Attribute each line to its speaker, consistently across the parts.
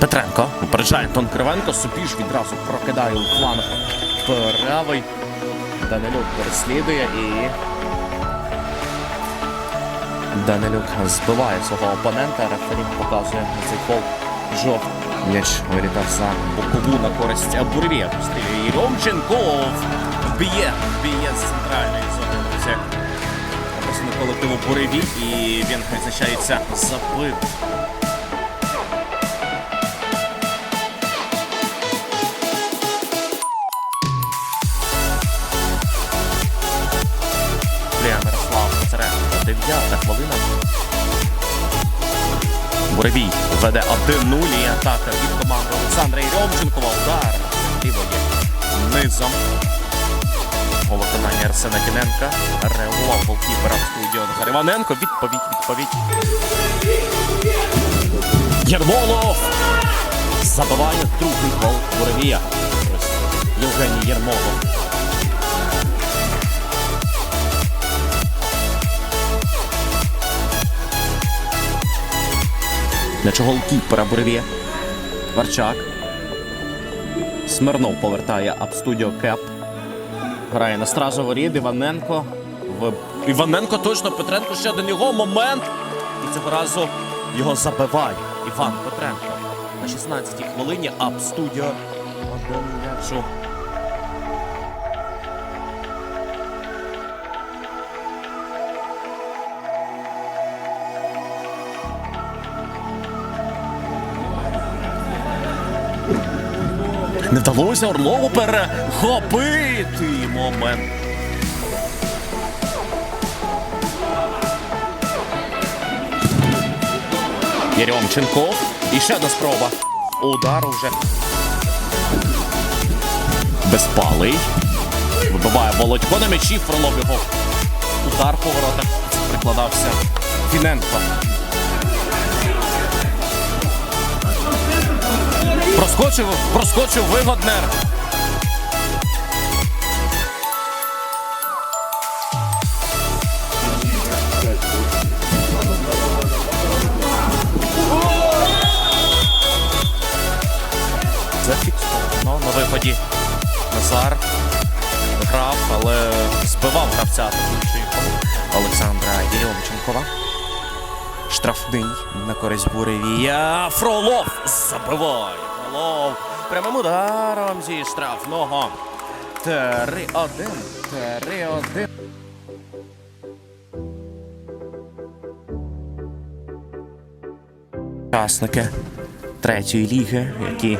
Speaker 1: Петренко випереджає Антон Кривенко. Супіж відразу прокидає у фланг правий. Данилюк переслідує і. Данилюк збиває свого опонента. Рефері показує на цей фол жовт. М'яч вилітав за бокову на користь Бурвія. Пострілює Ромченков. Б'є, б'є з центральної зони. Це колективу Буревій і він визначається забив. Дев'ята хвилина. Буревій веде 1-0 і атака від команди Олександра Єрьомченкова. Удар лівої низом. У виконанні Арсена Кіненка реагував голкіпера в студіо Назар Іваненко. Відповідь, відповідь. Єрмолов забиває другий гол. Ось Євгеній Єрмолов. Чого голкіпера Буревія? Варчак. Смирнов повертає Апстудіо Кеп. Грає на стража воріт. Іваненко. В... Іваненко точно Петренко ще один його момент. І цього разу його забиває Іван Петренко. На 16-й хвилині Апстудіо. Один м'ячу. Не вдалося Орлову перехопити момент. Єрьомченков. І ще одна спроба. Удар уже. Безпалий. Вибиває Володько на м'ячі. Фролов його. Удар по воротах. Прикладався Фіненко. Проскочив, проскочив вигоднер. Зафіксовано на виході. Назар грав, але збивав гравця Олександра Єрьомченкова. Штрафний на користь Буревія. Фролов забиває. Фролов прямим ударом зі штрафного. 3-1. 3-1. Учасники третьої ліги, які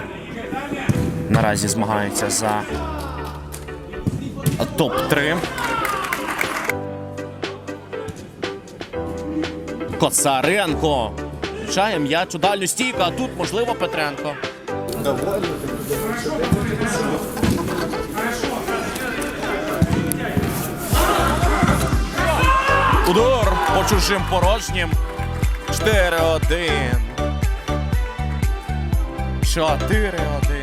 Speaker 1: наразі змагаються за топ-3. Коцаренко. Включає м'яч у дальню стійку, а тут, можливо, Петренко. Удар по чужим порожнім. 4-1. 4-1.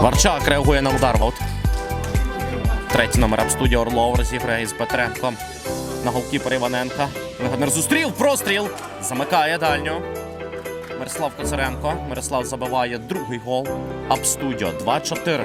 Speaker 1: Варчак реагує на удар. Ваут. Третій номер Абстудіо Орлов розіграє з Петренком. На голкіпер Іваненка. Вигаднер зустрів. Простріл. Замикає дальню. Мирослав Коцаренко. Мирослав забиває другий гол. Абстудіо 2-4.